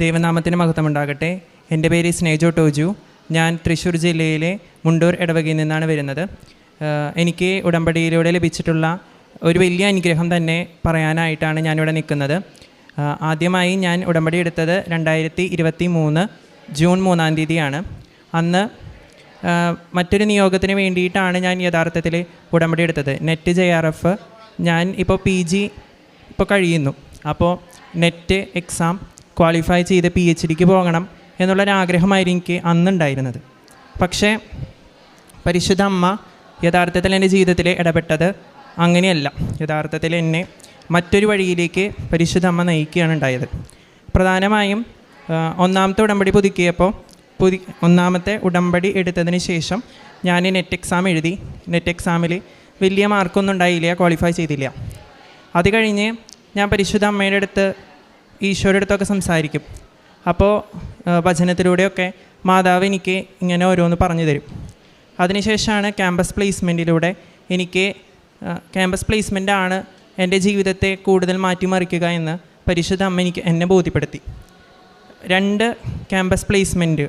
ദൈവനാമത്തിന് മഹത്വമുണ്ടാകട്ടെ. എന്റെ പേര് സ്നേജോ ടോജു. ഞാൻ തൃശ്ശൂർ ജില്ലയിലെ മുണ്ടൂർ ഇടവകയിൽ നിന്നാണ് വരുന്നത്. എനിക്ക് ഉടമ്പടിയിലൂടെ ലഭിച്ചിട്ടുള്ള ഒരു വലിയ അനുഗ്രഹം തന്നെ പറയാനായിട്ടാണ് ഞാനിവിടെ നിൽക്കുന്നത്. ആദ്യമായി ഞാൻ ഉടമ്പടി എടുത്തത് രണ്ടായിരത്തി ഇരുപത്തി മൂന്ന് ജൂൺ മൂന്നാം തീയതിയാണ്. അന്ന് മറ്റൊരു നിയോഗത്തിന് വേണ്ടിയിട്ടാണ് ഞാൻ യഥാർത്ഥത്തിൽ ഉടമ്പടി എടുത്തത്. നെറ്റ് ജെ ആർ എഫ് ഞാൻ ഇപ്പോൾ പി ജി ഇപ്പോൾ കഴിയുന്നു. അപ്പോൾ നെറ്റ് എക്സാം ക്വാളിഫൈ ചെയ്ത് പി എച്ച് ഡിക്ക് പോകണം എന്നുള്ളൊരാഗ്രഹമായിരുന്നു എനിക്ക് അന്നുണ്ടായിരുന്നത്. പക്ഷേ പരിശുദ്ധ അമ്മ യഥാർത്ഥത്തിൽ എന്റെ ജീവിതത്തിൽ ഇടപെട്ടത് അങ്ങനെയല്ല. യഥാർത്ഥത്തിൽ എന്നെ മറ്റൊരു വഴിയിലേക്ക് പരിശുദ്ധ അമ്മ നയിക്കുകയാണ് ഉണ്ടായത്. പ്രധാനമായും ഒന്നാമത്തെ ഉടമ്പടി പുതുക്കിയപ്പോൾ പുതി ഒന്നാമത്തെ ഉടമ്പടി എടുത്തതിന് ശേഷം ഞാൻ നെറ്റ് എക്സാം എഴുതി. നെറ്റ് എക്സാമിൽ വലിയ മാർക്കൊന്നും ഉണ്ടായില്ല ക്വാളിഫൈ ചെയ്തില്ല. അത് കഴിഞ്ഞ് ഞാൻ പരിശുദ്ധ അമ്മയുടെ അടുത്ത് ഈശോയുടെ അടുത്തൊക്കെ സംസാരിക്കും. അപ്പോൾ ഭജനത്തിലൂടെയൊക്കെ മാതാവ് എനിക്ക് ഇങ്ങനെ ഓരോന്ന് പറഞ്ഞു തരും. അതിനുശേഷമാണ് ക്യാമ്പസ് പ്ലേസ്മെന്റിലൂടെ എനിക്ക് ക്യാമ്പസ് പ്ലേസ്മെന്റ് ആണ് എന്റെ ജീവിതത്തെ കൂടുതൽ മാറ്റിമറിക്കുക എന്ന് പരിശുദ്ധ അമ്മ എനിക്ക് എന്നെ ബോധ്യപ്പെടുത്തി. രണ്ട് ക്യാമ്പസ് പ്ലേസ്മെന്റ്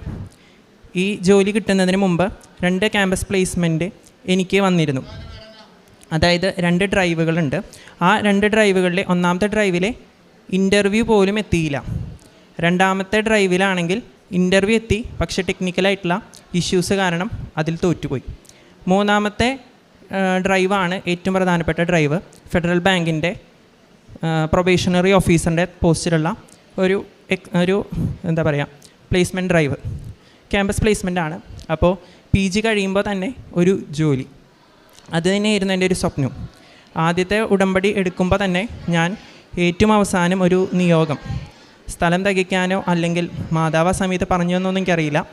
ഈ ജോലി കിട്ടുന്നതിന് മുമ്പ് രണ്ട് ക്യാമ്പസ് പ്ലേസ്മെന്റ് എനിക്ക് വന്നിരുന്നു. അതായത് രണ്ട് ഡ്രൈവുകളുണ്ട്. ആ രണ്ട് ഡ്രൈവുകളിലെ ഒന്നാമത്തെ ഡ്രൈവിലെ ഇന്റർവ്യൂ പോലും എത്തിയില്ല. രണ്ടാമത്തെ ഡ്രൈവിലാണെങ്കിൽ ഇന്റർവ്യൂ എത്തി പക്ഷേ ടെക്നിക്കലായിട്ടുള്ള ഇഷ്യൂസ് കാരണം അതിൽ തോറ്റുപോയി. മൂന്നാമത്തെ ഡ്രൈവാണ് ഏറ്റവും പ്രധാനപ്പെട്ട ഡ്രൈവ് ഫെഡറൽ ബാങ്കിന്റെ പ്രൊബേഷണറി ഓഫീസറിന്റെ പോസ്റ്റിലുള്ള ഒരു ഒരു എന്താ പറയുക പ്ലേസ്മെന്റ് ഡ്രൈവ് ക്യാമ്പസ് പ്ലേസ്മെന്റ് ആണ്. അപ്പോൾ പി ജി കഴിയുമ്പോൾ തന്നെ ഒരു ജോലി. അത് തന്നെയായിരുന്നു എന്റെ ഒരു സ്വപ്നം. ആദ്യത്തെ ഉടമ്പടി എടുക്കുമ്പോൾ തന്നെ ഞാൻ ഏറ്റവും അവസാനം ഒരു നിയോഗം. സ്ഥലം തികയ്ക്കാനോ അല്ലെങ്കിൽ മാതാവ സമയത്ത് പറഞ്ഞു എന്നൊന്നും എനിക്കറിയില്ല.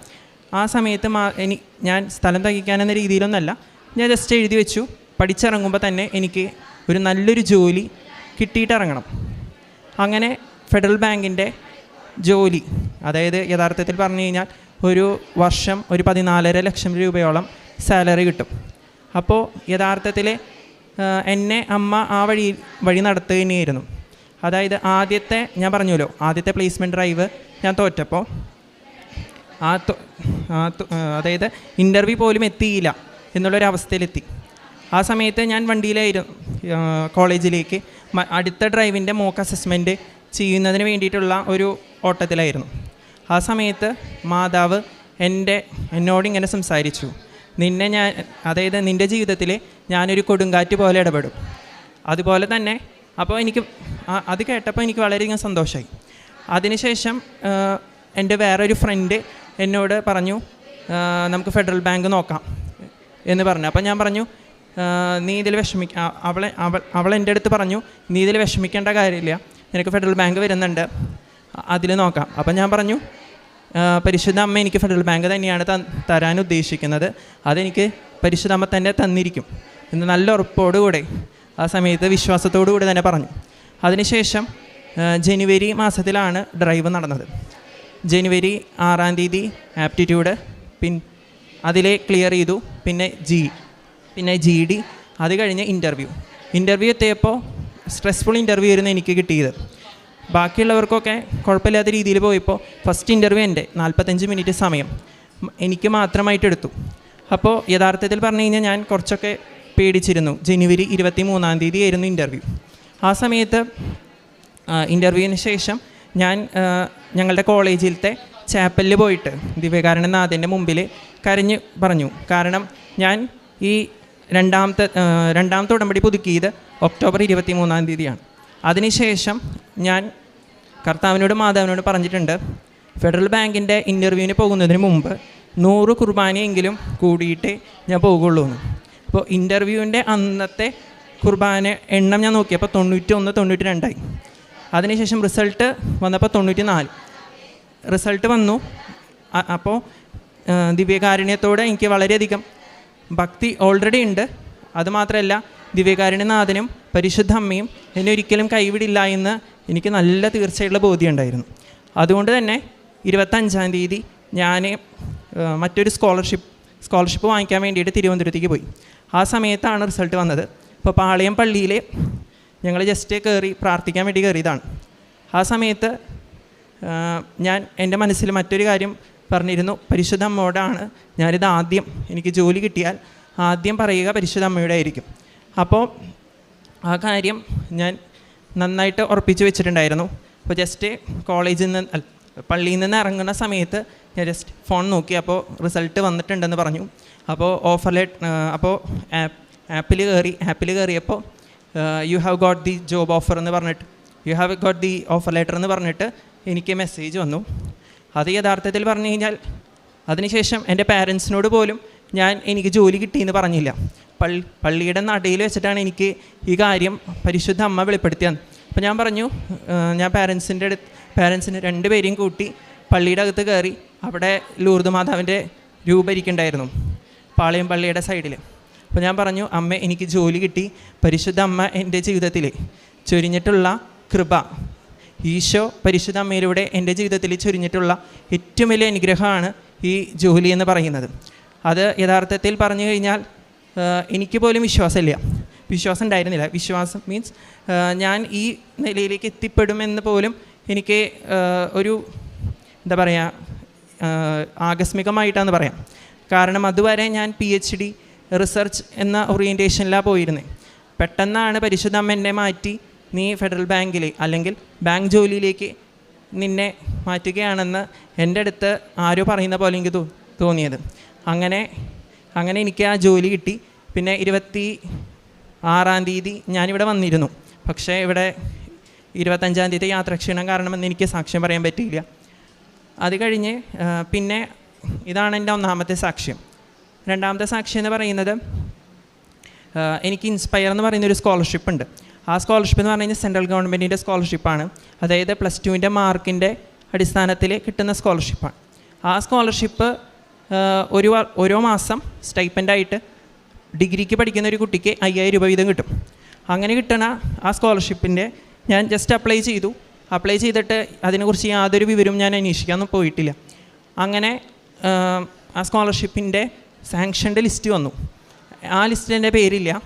ആ സമയത്ത് മാ എനി ഞാൻ സ്ഥലം തികയ്ക്കാനെന്ന രീതിയിലൊന്നല്ല. ഞാൻ ജസ്റ്റ് എഴുതി വെച്ചു. പഠിച്ചിറങ്ങുമ്പോൾ തന്നെ എനിക്ക് ഒരു നല്ലൊരു ജോലി കിട്ടിയിട്ടിറങ്ങണം അങ്ങനെ ഫെഡറൽ ബാങ്കിന്റെ ജോലി അതായത് യഥാർത്ഥത്തിൽ പറഞ്ഞു കഴിഞ്ഞാൽ ഒരു വർഷം ഒരു പതിനാലര ലക്ഷം രൂപയോളം സാലറി കിട്ടും. അപ്പോൾ യഥാർത്ഥത്തിൽ എന്നെ അമ്മ ആ വഴി വഴി നടത്തുക തന്നെയായിരുന്നു അതായത് ആദ്യത്തെ ഞാൻ പറഞ്ഞല്ലോ ആദ്യത്തെ പ്ലേസ്മെന്റ് ഡ്രൈവ് ഞാൻ തോറ്റപ്പോൾ ആ അതായത് ഇന്റർവ്യൂ പോലും എത്തിയില്ല എന്നുള്ളൊരവസ്ഥയിലെത്തി. ആ സമയത്ത് ഞാൻ വണ്ടിയിലായിരുന്നു കോളേജിലേക്ക് അടുത്ത ഡ്രൈവിന്റെ മോക്ക് അസസ്മെന്റ് ചെയ്യുന്നതിന് വേണ്ടിയിട്ടുള്ള ഒരു ഓട്ടത്തിലായിരുന്നു. ആ സമയത്ത് മാതാവ് എന്റെ എന്നോട് ഇങ്ങനെ സംസാരിച്ചു. നിന്നെ ഞാൻ അതായത് നിന്റെ ജീവിതത്തിൽ ഞാനൊരു കൊടുങ്കാറ്റ് പോലെ ഇടപെടും. അതുപോലെ തന്നെ അപ്പോൾ എനിക്ക് അത് കേട്ടപ്പോൾ എനിക്ക് വളരെയധികം സന്തോഷമായി. അതിനുശേഷം എന്റെ വേറൊരു ഫ്രണ്ട് എന്നോട് പറഞ്ഞു നമുക്ക് ഫെഡറൽ ബാങ്ക് നോക്കാം എന്ന് പറഞ്ഞു. അപ്പോൾ ഞാൻ പറഞ്ഞു നീ ഇതിൽ വിഷമിക്ക അവളെ അവൾ അവൾ എന്റെ അടുത്ത് പറഞ്ഞു നീ ഇതിൽ വിഷമിക്കേണ്ട കാര്യമില്ല നിനക്ക് ഫെഡറൽ ബാങ്ക് വരുന്നുണ്ട് അതിൽ നോക്കാം. അപ്പം ഞാൻ പറഞ്ഞു പരിശുദ്ധ അമ്മ എനിക്ക് ഫെഡറൽ ബാങ്ക് തന്നെയാണ് തരാൻ ഉദ്ദേശിക്കുന്നത് അതെനിക്ക് പരിശുദ്ധ അമ്മ തന്നെ തന്നിരിക്കും. എന്ന് നല്ല ഉറപ്പോടുകൂടെ ആ സമയത്ത് വിശ്വാസത്തോടു കൂടി തന്നെ പറഞ്ഞു. അതിനുശേഷം ജനുവരി മാസത്തിലാണ് ഡ്രൈവ് നടന്നത്. ജനുവരി ആറാം തീയതി ആപ്റ്റിറ്റ്യൂഡ് പിൻ അതിലെ ക്ലിയർ ചെയ്തു. പിന്നെ ജി പിന്നെ ജി ഡി അത് കഴിഞ്ഞ് ഇന്റർവ്യൂ ഇന്റർവ്യൂ എത്തിയപ്പോൾ സ്ട്രെസ്ഫുൾ ഇന്റർവ്യൂ ആയിരുന്നു എനിക്ക് കിട്ടിയത്. ബാക്കിയുള്ളവർക്കൊക്കെ കുഴപ്പമില്ലാത്ത രീതിയിൽ പോയപ്പോൾ ഫസ്റ്റ് ഇന്റർവ്യൂ എന്റെ നാൽപ്പത്തഞ്ച് മിനിറ്റ് സമയം. എനിക്ക് മാത്രമായിട്ട് എടുത്തു. അപ്പോൾ യഥാർത്ഥത്തിൽ പറഞ്ഞു കഴിഞ്ഞാൽ ഞാൻ കുറച്ചൊക്കെ പേടിച്ചിരുന്നു. ജനുവരി ഇരുപത്തി മൂന്നാം തീയതി ആയിരുന്നു ഇന്റർവ്യൂ ആ സമയത്ത് ഇന്റർവ്യൂവിന് ശേഷം ഞാൻ ഞങ്ങളുടെ കോളേജിലത്തെ ചാപ്പലിൽ പോയിട്ട് ദിവ്യകാരണനാഥന്റെ മുമ്പിൽ കരഞ്ഞ് പറഞ്ഞു. കാരണം ഞാൻ ഈ രണ്ടാമത്തെ രണ്ടാമത്തെ ഉടമ്പടി പുതുക്കിയത് ഒക്ടോബർ ഇരുപത്തി മൂന്നാം തീയതിയാണ് അതിനുശേഷം ഞാൻ കർത്താവിനോട് മാതാവിനോട് പറഞ്ഞിട്ടുണ്ട് ഫെഡറൽ ബാങ്കിന്റെ ഇന്റർവ്യൂവിന് പോകുന്നതിന് മുമ്പ് നൂറ് കുർബാനയെങ്കിലും കൂടിയിട്ടേ ഞാൻ പോകുള്ളൂ എന്ന് അപ്പോൾ ഇന്റർവ്യൂവിന്റെ അന്നത്തെ കുർബാന എണ്ണം ഞാൻ നോക്കിയപ്പോൾ തൊണ്ണൂറ്റി ഒന്ന് തൊണ്ണൂറ്റി രണ്ടായി അതിനുശേഷം റിസൾട്ട് വന്നപ്പോൾ തൊണ്ണൂറ്റി നാല് റിസൾട്ട് വന്നു അപ്പോൾ ദിവ്യകാരുണ്യത്തോടെ എനിക്ക് വളരെയധികം ഭക്തി ഓൾറെഡി ഉണ്ട്. അതുമാത്രമല്ല ദിവ്യകാരുണ്യനാഥനും പരിശുദ്ധ അമ്മയും എന്നെ ഒരിക്കലും കൈവിടില്ല എന്ന് എനിക്ക് നല്ല തീർച്ചയുള്ള ബോധ്യമുണ്ടായിരുന്നു അതുകൊണ്ട് തന്നെ ഇരുപത്തഞ്ചാം തീയതി ഞാൻ മറ്റൊരു സ്കോളർഷിപ്പ് സ്കോളർഷിപ്പ് വാങ്ങിക്കാൻ വേണ്ടിയിട്ട് തിരുവനന്തപുരത്തേക്ക് പോയി. ആ സമയത്താണ് റിസൾട്ട് വന്നത്. ഇപ്പോൾ പാളയം പള്ളിയിൽ ഞങ്ങൾ ജസ്റ്റ് കയറി പ്രാർത്ഥിക്കാൻ വേണ്ടി കയറിയതാണ് ആ സമയത്ത് ഞാൻ എന്റെ മനസ്സിൽ മറ്റൊരു കാര്യം പറഞ്ഞിരുന്നു. പരിശുദ്ധ അമ്മയോടാണ് ഞാനിത് ആദ്യം എനിക്ക് ജോലി കിട്ടിയാൽ ആദ്യം പറയുക പരിശുദ്ധ അമ്മയുടെ ആയിരിക്കും. അപ്പോൾ ആ കാര്യം ഞാൻ നന്നായിട്ട് ഉറപ്പിച്ച് വെച്ചിട്ടുണ്ടായിരുന്നു. അപ്പോൾ ജസ്റ്റ് കോളേജിൽ നിന്ന് പള്ളിയിൽ നിന്ന് ഇറങ്ങുന്ന സമയത്ത് ഞാൻ ജസ്റ്റ് ഫോൺ നോക്കി. അപ്പോൾ റിസൾട്ട് വന്നിട്ടുണ്ടെന്ന് പറഞ്ഞു. അപ്പോൾ ഓഫർ ലെറ്റ് അപ്പോൾ ആപ്പ് ആപ്പിൽ കയറി ആപ്പിൽ കയറിയപ്പോൾ you have got the job offer എന്ന് പറഞ്ഞിട്ട് you have got the offer letter എന്ന് പറഞ്ഞിട്ട് എനിക്ക് മെസ്സേജ് വന്നു. അത് യഥാർത്ഥത്തിൽ പറഞ്ഞു കഴിഞ്ഞാൽ അതിനുശേഷം എന്റെ പാരൻസിനോട് പോലും ഞാൻ എനിക്ക് ജോലി കിട്ടിയെന്ന് പറഞ്ഞില്ല. പള്ളി പള്ളിയുടെ നടയിൽ വെച്ചിട്ടാണ് എനിക്ക് ഈ കാര്യം പരിശുദ്ധ അമ്മ വെളിപ്പെടുത്തിയത്. അപ്പോൾ ഞാൻ പറഞ്ഞു ഞാൻ പാരൻസിന്റെ അടുത്ത് പാരൻസിന് രണ്ടുപേരെയും കൂട്ടി പള്ളിയുടെ അകത്ത് കയറി അവിടെ ലൂർദ് മാതാവിന്റെ രൂപരിക്കുണ്ടായിരുന്നു പാളയം പള്ളിയുടെ സൈഡിൽ അപ്പോൾ ഞാൻ പറഞ്ഞു അമ്മ എനിക്ക് ജോലി കിട്ടി. പരിശുദ്ധ അമ്മ എന്റെ ജീവിതത്തിൽ ചൊരിഞ്ഞിട്ടുള്ള കൃപ ഈശോ പരിശുദ്ധ അമ്മയിലൂടെ എന്റെ ജീവിതത്തിൽ ചൊരിഞ്ഞിട്ടുള്ള ഏറ്റവും വലിയ അനുഗ്രഹമാണ് ഈ ജോലി എന്ന് പറയുന്നത്. അത് യഥാർത്ഥത്തിൽ പറഞ്ഞു കഴിഞ്ഞാൽ എനിക്ക് പോലും വിശ്വാസമില്ല. വിശ്വാസം ഉണ്ടായിരുന്നില്ല. വിശ്വാസം മീൻസ് ഞാൻ ഈ നിലയിലേക്ക് എത്തിപ്പെടുമെന്ന് പോലും എനിക്ക് ഒരു എന്താ പറയുക ആകസ്മികമായിട്ടാന്ന് പറയാം. കാരണം അതുവരെ ഞാൻ പി എച്ച് ഡി റിസർച്ച് എന്ന ഓറിയന്റേഷനിലാണ് പോയിരുന്നത് പെട്ടെന്നാണ് പരിശുദ്ധ അമ്മ എന്നെ മാറ്റി നീ ഫെഡറൽ ബാങ്കിൽ അല്ലെങ്കിൽ ബാങ്ക് ജോലിയിലേക്ക് നിന്നെ മാറ്റുകയാണെന്ന് എന്റെ അടുത്ത് ആരോ പറയുന്ന പോലെ എനിക്ക് തോന്നിയത്. അങ്ങനെ അങ്ങനെ എനിക്ക് ആ ജോലി കിട്ടി. പിന്നെ ഇരുപത്തി ആറാം തീയതി ഞാനിവിടെ വന്നിരുന്നു. പക്ഷേ ഇവിടെ ഇരുപത്തഞ്ചാം തീയതി യാത്രാക്ഷീണം കാരണമെന്ന് എനിക്ക് സാക്ഷ്യം പറയാൻ പറ്റിയില്ല. അത് കഴിഞ്ഞ് പിന്നെ ഇതാണ് എന്റെ ഒന്നാമത്തെ സാക്ഷ്യം. രണ്ടാമത്തെ സാക്ഷ്യം എന്ന് പറയുന്നത് എനിക്ക് ഇൻസ്പയർ എന്ന് പറയുന്ന ഒരു സ്കോളർഷിപ്പ് ഉണ്ട്. ആ സ്കോളർഷിപ്പ് എന്ന് പറഞ്ഞു കഴിഞ്ഞാൽ സെൻട്രൽ ഗവൺമെന്റിന്റെ സ്കോളർഷിപ്പാണ് അതായത് പ്ലസ് ടുവിന്റെ മാർക്കിന്റെ അടിസ്ഥാനത്തിൽ കിട്ടുന്ന സ്കോളർഷിപ്പാണ് ആ സ്കോളർഷിപ്പ് ഒരു ഓരോ മാസം സ്റ്റൈപ്പന്റായിട്ട് ഡിഗ്രിക്ക് പഠിക്കുന്ന ഒരു കുട്ടിക്ക് അയ്യായിരം രൂപ വീതം കിട്ടും. അങ്ങനെ കിട്ടണ ആ സ്കോളർഷിപ്പിന്റെ ഞാൻ ജസ്റ്റ് അപ്ലൈ ചെയ്തു. അപ്ലൈ ചെയ്തിട്ട് അതിനെക്കുറിച്ച് യാതൊരു വിവരവും ഞാൻ അന്വേഷിക്കാനൊന്നും പോയിട്ടില്ല. അങ്ങനെ ആ, സ്കോളർഷിപ്പിന്റെ സാങ്ഷന്റെ ലിസ്റ്റ് വന്നു. ആ ലിസ്റ്റിൽ എന്റെ പേരില്ല.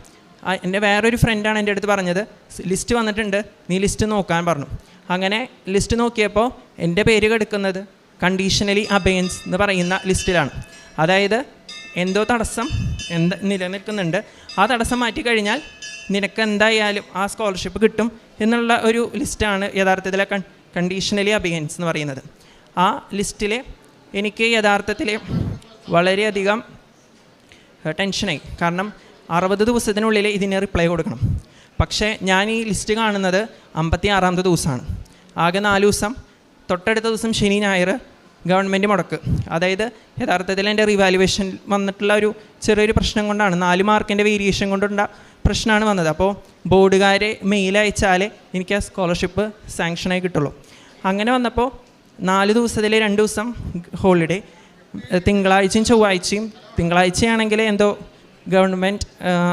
എന്റെ വേറൊരു ഫ്രണ്ടാണ് എന്റെ അടുത്ത് പറഞ്ഞത് ലിസ്റ്റ് വന്നിട്ടുണ്ട് നീ ലിസ്റ്റ് നോക്കാൻ പറഞ്ഞു. അങ്ങനെ ലിസ്റ്റ് നോക്കിയപ്പോൾ എന്റെ പേര് കിടക്കുന്നത് കണ്ടീഷണലി അബയൻസ് എന്ന് പറയുന്ന ലിസ്റ്റിലാണ്. അതായത് എന്തോ തടസ്സം എന്ത് നിലനിൽക്കുന്നുണ്ട്. ആ തടസ്സം മാറ്റി കഴിഞ്ഞാൽ നിനക്ക് എന്തായാലും ആ സ്കോളർഷിപ്പ് കിട്ടും എന്നുള്ള ഒരു ലിസ്റ്റാണ് യഥാർത്ഥത്തിലെ കണ്ടീഷണലി അബിയൻസ് എന്ന് പറയുന്നത്. ആ ലിസ്റ്റിൽ എനിക്ക് യഥാർത്ഥത്തിൽ വളരെയധികം ടെൻഷനായി. കാരണം അറുപത് ദിവസത്തിനുള്ളിൽ ഇതിന് റിപ്ലൈ കൊടുക്കണം. പക്ഷേ ഞാൻ ഈ ലിസ്റ്റ് കാണുന്നത് അമ്പത്തി ആറാമത്തെ ദിവസമാണ്. ആകെ നാല് ദിവസം തൊട്ടടുത്ത ദിവസം ശനി ഞായർ ഗവൺമെന്റ് മുടക്ക്. അതായത് യഥാർത്ഥത്തിൽ എന്റെ റിവാലുവേഷൻ വന്നിട്ടുള്ള ഒരു ചെറിയൊരു പ്രശ്നം കൊണ്ടാണ്. നാല് മാർക്കിന്റെ വേരിയേഷൻ കൊണ്ടുള്ള പ്രശ്നമാണ് വന്നത്. അപ്പോൾ ബോർഡുകാരെ മെയിൽ അയച്ചാലേ എനിക്ക് ആ സ്കോളർഷിപ്പ് സാങ്ഷനായി കിട്ടുള്ളൂ. അങ്ങനെ വന്നപ്പോൾ നാല് ദിവസത്തിലെ രണ്ട് ദിവസം ഹോളിഡേ തിങ്കളാഴ്ചയും ചൊവ്വാഴ്ചയും. തിങ്കളാഴ്ചയാണെങ്കിൽ എന്തോ ഗവൺമെന്റ്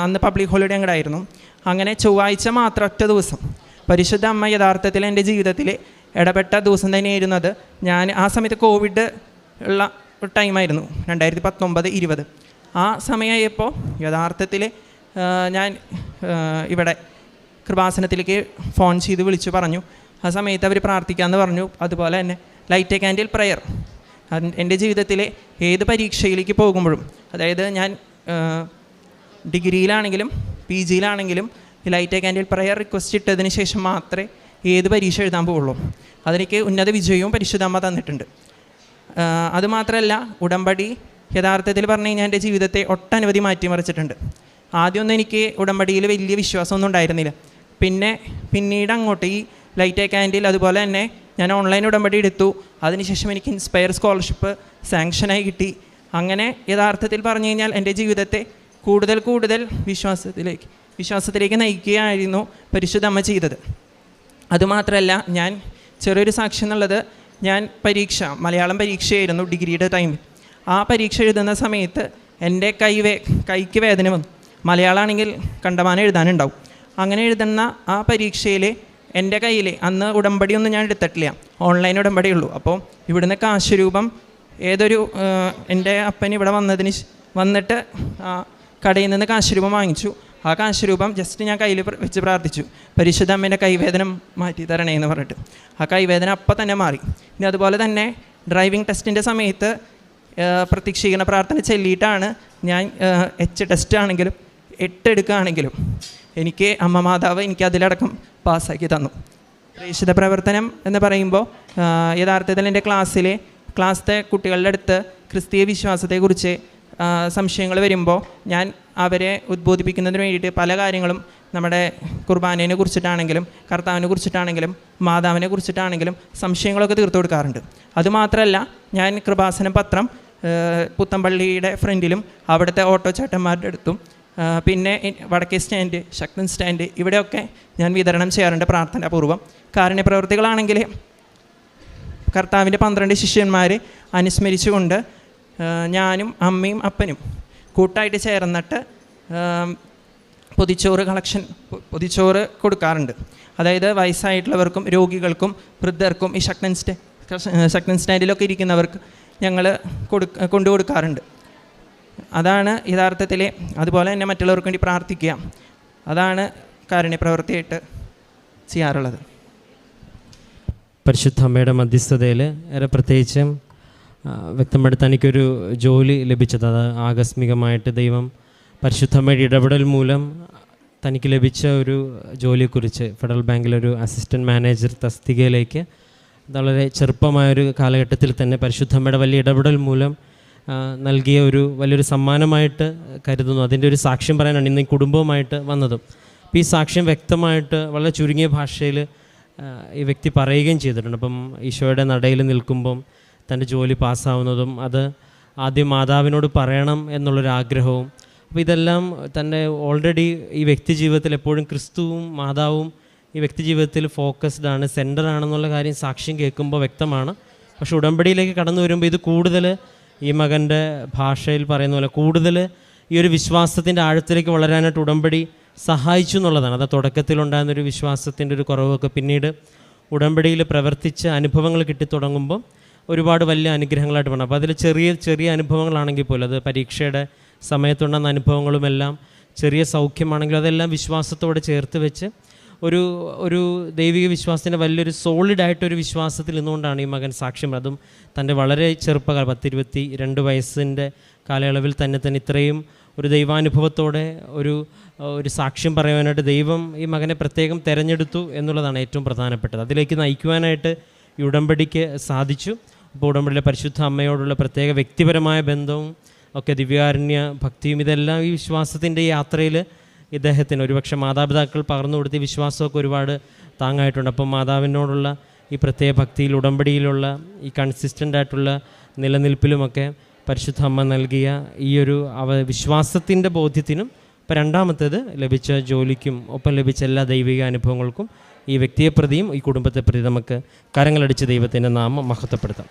അന്ന് പബ്ലിക് ഹോളിഡേ അങ്ങടായിരുന്നു. അങ്ങനെ ചൊവ്വാഴ്ച മാത്രം ഒറ്റ ദിവസം. പരിശുദ്ധ അമ്മ യഥാർത്ഥത്തിൽ എന്റെ ജീവിതത്തിൽ ഇടപെട്ട ദിവസം തന്നെയായിരുന്നു അത് ഞാൻ ആ സമയത്ത് കോവിഡ് ഉള്ള ടൈമായിരുന്നു രണ്ടായിരത്തി പത്തൊമ്പത് ഇരുപത്. ആ സമയമായപ്പോൾ യഥാർത്ഥത്തിൽ ഞാൻ ഇവിടെ കൃപാസനത്തിലേക്ക് ഫോൺ ചെയ്ത് വിളിച്ചു പറഞ്ഞു. ആ സമയത്ത് അവർ പ്രാർത്ഥിക്കാമെന്ന് പറഞ്ഞു. അതുപോലെ തന്നെ ലൈറ്റ് എ ക്യാൻഡിൽ പ്രയർ എന്റെ ജീവിതത്തിലെ ഏത് പരീക്ഷയിലേക്ക് പോകുമ്പോഴും അതായത് ഞാൻ ഡിഗ്രിയിലാണെങ്കിലും P ജിയിലാണെങ്കിലും light a candle prayer request ഇട്ടതിന് ശേഷം മാത്രമേ ഏത് പരീക്ഷ എഴുതാൻ പോവുള്ളൂ അതെനിക്ക് ഉന്നത വിജയവും പരിശുദ്ധമ്മ തന്നിട്ടുണ്ട്. അതുമാത്രമല്ല ഉടമ്പടി യഥാർത്ഥത്തിൽ പറഞ്ഞു കഴിഞ്ഞാൽ എന്റെ ജീവിതത്തെ ഒട്ടനവധി മാറ്റിമറിച്ചിട്ടുണ്ട്. ആദ്യമൊന്നും എനിക്ക് ഉടമ്പടിയിൽ വലിയ വിശ്വാസമൊന്നും ഉണ്ടായിരുന്നില്ല. പിന്നെ പിന്നീട് അങ്ങോട്ട് ഈ ലൈറ്റ് എ ക്യാൻഡിൽ അതുപോലെ തന്നെ ഞാൻ ഓൺലൈൻ ഉടമ്പടി എടുത്തു. അതിനുശേഷം എനിക്ക് ഇൻസ്പയർ സ്കോളർഷിപ്പ് സാങ്ഷനായി കിട്ടി. അങ്ങനെ യഥാർത്ഥത്തിൽ പറഞ്ഞു കഴിഞ്ഞാൽ എന്റെ ജീവിതത്തെ കൂടുതൽ കൂടുതൽ വിശ്വാസത്തിലേക്ക് വിശ്വാസത്തിലേക്ക് നയിക്കുകയായിരുന്നു പരിശുദ്ധ അമ്മ ചെയ്തത്. അതുമാത്രമല്ല ഞാൻ ചെറിയൊരു സാക്ഷി എന്നുള്ളത് ഞാൻ പരീക്ഷ മലയാളം പരീക്ഷയായിരുന്നു ഡിഗ്രിയുടെ ടൈമിൽ ആ പരീക്ഷ എഴുതുന്ന സമയത്ത് എന്റെ കൈ വേ കൈക്ക് വേദന വന്നു. മലയാളമാണെങ്കിൽ കണ്ടമാനം എഴുതാനുണ്ടാവും. അങ്ങനെ എഴുതുന്ന ആ പരീക്ഷയിൽ എന്റെ കയ്യിൽ അന്ന് ഉടമ്പടിയൊന്നും ഞാൻ എടുത്തിട്ടില്ല. ഓൺലൈൻ ഉടമ്പടിയുള്ളൂ അപ്പോൾ ഇവിടുന്ന് കാശ് രൂപം ഏതൊരു എന്റെ അപ്പൻ ഇവിടെ വന്നതിന് വന്നിട്ട് കടയിൽ നിന്ന് കാശ് രൂപം വാങ്ങിച്ചു. ആ കാശുരൂപം ജസ്റ്റ് ഞാൻ കയ്യിൽ വെച്ച് പ്രാർത്ഥിച്ചു. പരിശുദ്ധ അമ്മേന്റെ കൈവേദന മാറ്റി തരണേ എന്ന് പറഞ്ഞിട്ട്. ആ കൈവേദന അപ്പം തന്നെ മാറി. ഇനി അതുപോലെ തന്നെ ഡ്രൈവിംഗ് ടെസ്റ്റിന്റെ സമയത്ത് പ്രതീക്ഷിക്കുന്ന പ്രാർത്ഥന ചൊല്ലിയിട്ടാണ് ഞാൻ എച്ച് ടെസ്റ്റ് ആണെങ്കിലും എട്ട് എടുക്കുകയാണെങ്കിലും എനിക്ക് അമ്മ മാതാവ് എനിക്ക് അതിലടക്കം പാസ്സാക്കി തന്നു. പ്രേക്ഷിത പ്രവർത്തനം എന്ന് പറയുമ്പോൾ യഥാർത്ഥത്തിൽ എന്റെ ക്ലാസ്സിലെ ക്ലാസ്സിലെ കുട്ടികളുടെ അടുത്ത് ക്രിസ്തീയ വിശ്വാസത്തെക്കുറിച്ച് സംശയങ്ങൾ വരുമ്പോൾ ഞാൻ അവരെ ഉദ്ബോധിപ്പിക്കുന്നതിന് വേണ്ടിയിട്ട് പല കാര്യങ്ങളും നമ്മുടെ കുർബാനയെ കുറിച്ചിട്ടാണെങ്കിലും കർത്താവിനെ കുറിച്ചിട്ടാണെങ്കിലും മാതാവിനെ കുറിച്ചിട്ടാണെങ്കിലും സംശയങ്ങളൊക്കെ തീർത്തു കൊടുക്കാറുണ്ട്. അതുമാത്രമല്ല ഞാൻ കൃപാസന പത്രം പുത്തമ്പള്ളിയുടെ ഫ്രണ്ടിലും അവിടുത്തെ ഓട്ടോ ചേട്ടന്മാരുടെ അടുത്തും പിന്നെ വടക്കേ സ്റ്റാൻഡ് ശക്തൻ സ്റ്റാൻഡ് ഇവിടെയൊക്കെ ഞാൻ വിതരണം ചെയ്യാറുണ്ട് പ്രാർത്ഥനാപൂർവം കാരുണ്യപ്രവൃത്തികളാണെങ്കിൽ കർത്താവിന്റെ പന്ത്രണ്ട് ശിഷ്യന്മാർ അനുസ്മരിച്ചുകൊണ്ട് ഞാനും അമ്മയും അപ്പനും കൂട്ടായിട്ട് ചേർന്നിട്ട് പൊതിച്ചോറ് കളക്ഷൻ പൊതിച്ചോറ് കൊടുക്കാറുണ്ട്. അതായത് വയസ്സായിട്ടുള്ളവർക്കും രോഗികൾക്കും വൃദ്ധർക്കും ഈ ശക്തൻ സ്റ്റേ ശക്തൻ സ്റ്റാൻഡിലൊക്കെ ഇരിക്കുന്നവർക്ക് ഞങ്ങൾ കൊടുക്ക കൊണ്ടു കൊടുക്കാറുണ്ട് അതാണ് യഥാർത്ഥത്തിൽ അതുപോലെ തന്നെ മറ്റുള്ളവർക്ക് വേണ്ടി പ്രാർത്ഥിക്കുക. അതാണ് കാരുണ്യപ്രവൃത്തിയായിട്ട് ചെയ്യാറുള്ളത്. പരിശുദ്ധ അമ്മയുടെ മധ്യസ്ഥതയിൽ ഏറെ പ്രത്യേകിച്ചും വ്യക്തമായിട്ട് തനിക്കൊരു ജോലി ലഭിച്ചത്. അത് ആകസ്മികമായിട്ട് ദൈവം പരിശുദ്ധ അമ്മയുടെ ഇടപെടൽ മൂലം തനിക്ക് ലഭിച്ച ഒരു ജോലിയെക്കുറിച്ച് ഫെഡറൽ ബാങ്കിലൊരു അസിസ്റ്റന്റ് മാനേജർ തസ്തികയിലേക്ക് വളരെ ചെറുപ്പമായൊരു കാലഘട്ടത്തിൽ തന്നെ പരിശുദ്ധമ്മയുടെ വലിയ ഇടപെടൽ മൂലം നൽകിയ ഒരു വലിയൊരു സമ്മാനമായിട്ട് കരുതുന്നു. അതിന്റെ ഒരു സാക്ഷ്യം പറയാനാണ് ഇന്ന് ഈ കുടുംബവുമായിട്ട് വന്നതും. അപ്പോൾ ഈ സാക്ഷ്യം വ്യക്തമായിട്ട് വളരെ ചുരുങ്ങിയ ഭാഷയിൽ ഈ വ്യക്തി പറയുകയും ചെയ്തിട്ടുണ്ട്. അപ്പം ഈശോയുടെ നടയിൽ നിൽക്കുമ്പം തന്റെ ജോലി പാസ്സാവുന്നതും അത് ആദ്യം മാതാവിനോട് പറയണം എന്നുള്ളൊരാഗ്രഹവും. അപ്പോൾ ഇതെല്ലാം തന്റെ ഓൾറെഡി ഈ വ്യക്തി ജീവിതത്തിൽ എപ്പോഴും ക്രിസ്തുവും മാതാവും ഈ വ്യക്തി ജീവിതത്തിൽ ഫോക്കസ്ഡ് ആണ് സെന്റർ ആണെന്നുള്ള കാര്യം സാക്ഷ്യം കേൾക്കുമ്പോൾ വ്യക്തമാണ്. പക്ഷെ ഉടമ്പടിയിലേക്ക് കടന്നു വരുമ്പോൾ ഇത് കൂടുതൽ ഈ മകന്റെ ഭാഷയിൽ പറയുന്ന പോലെ കൂടുതൽ ഈ ഒരു വിശ്വാസത്തിന്റെ ആഴത്തിലേക്ക് വളരാനായിട്ട് ഉടമ്പടി സഹായിച്ചു എന്നുള്ളതാണ്. അത് തുടക്കത്തിലുണ്ടായിരുന്ന ഒരു വിശ്വാസത്തിന്റെ ഒരു കുറവൊക്കെ പിന്നീട് ഉടമ്പടിയിൽ പ്രവർത്തിച്ച് അനുഭവങ്ങൾ കിട്ടിത്തുടങ്ങുമ്പം ഒരുപാട് വലിയ അനുഗ്രഹങ്ങളായിട്ട് വേണം അപ്പോൾ അതിൽ ചെറിയ ചെറിയ അനുഭവങ്ങളാണെങ്കിൽ പോലും അത് പരീക്ഷയുടെ സമയത്തുണ്ടാകുന്ന അനുഭവങ്ങളുമെല്ലാം ചെറിയ സൗഖ്യമാണെങ്കിലും അതെല്ലാം വിശ്വാസത്തോടെ ചേർത്ത് വെച്ച് ഒരു ഒരു ദൈവിക വിശ്വാസത്തിന്റെ വലിയൊരു സോളിഡ് ആയിട്ടൊരു വിശ്വാസത്തിൽ നിന്നുകൊണ്ടാണ് ഈ മകൻ സാക്ഷ്യം. അതും തന്റെ വളരെ ചെറുപ്പകാലം പത്തിരുപത്തി രണ്ട് വയസ്സിന്റെ കാലയളവിൽ തന്നെ തന്നെ ഇത്രയും ഒരു ദൈവാനുഭവത്തോടെ ഒരു ഒരു സാക്ഷ്യം പറയുവാനായിട്ട് ദൈവം ഈ മകനെ പ്രത്യേകം തിരഞ്ഞെടുത്തു എന്നുള്ളതാണ് ഏറ്റവും പ്രധാനപ്പെട്ടത്. അതിലേക്ക് നയിക്കുവാനായിട്ട് ഈ ഉടമ്പടിക്ക് സാധിച്ചു. അപ്പോൾ ഉടമ്പടിയിലെ പരിശുദ്ധ അമ്മയോടുള്ള പ്രത്യേക വ്യക്തിപരമായ ബന്ധവും ഒക്കെ ദിവ്യാരണ്യ ഭക്തിയും ഇതെല്ലാം ഈ വിശ്വാസത്തിന്റെ യാത്രയിൽ ഇദ്ദേഹത്തിന് ഒരുപക്ഷെ മാതാപിതാക്കൾ പകർന്നു കൊടുത്തി വിശ്വാസമൊക്കെ ഒരുപാട് താങ്ങായിട്ടുണ്ട്. അപ്പം മാതാവിനോടുള്ള ഈ പ്രത്യേക ഭക്തിയിൽ ഉടമ്പടിയിലുള്ള ഈ കൺസിസ്റ്റന്റ് ആയിട്ടുള്ള നിലനിൽപ്പിലുമൊക്കെ പരിശുദ്ധ അമ്മ നൽകിയ ഈ ഒരു അവ വിശ്വാസത്തിന്റെ ബോധ്യത്തിനും ഇപ്പം രണ്ടാമത്തേത് ലഭിച്ച ജോലിക്കും ഒപ്പം ലഭിച്ച എല്ലാ ദൈവിക അനുഭവങ്ങൾക്കും ഈ വ്യക്തിയെ പ്രതിയും ഈ കുടുംബത്തെ പ്രതി നമുക്ക് കരങ്ങളടിച്ച് ദൈവത്തിന്റെ നാമം മഹത്വപ്പെടുത്താം.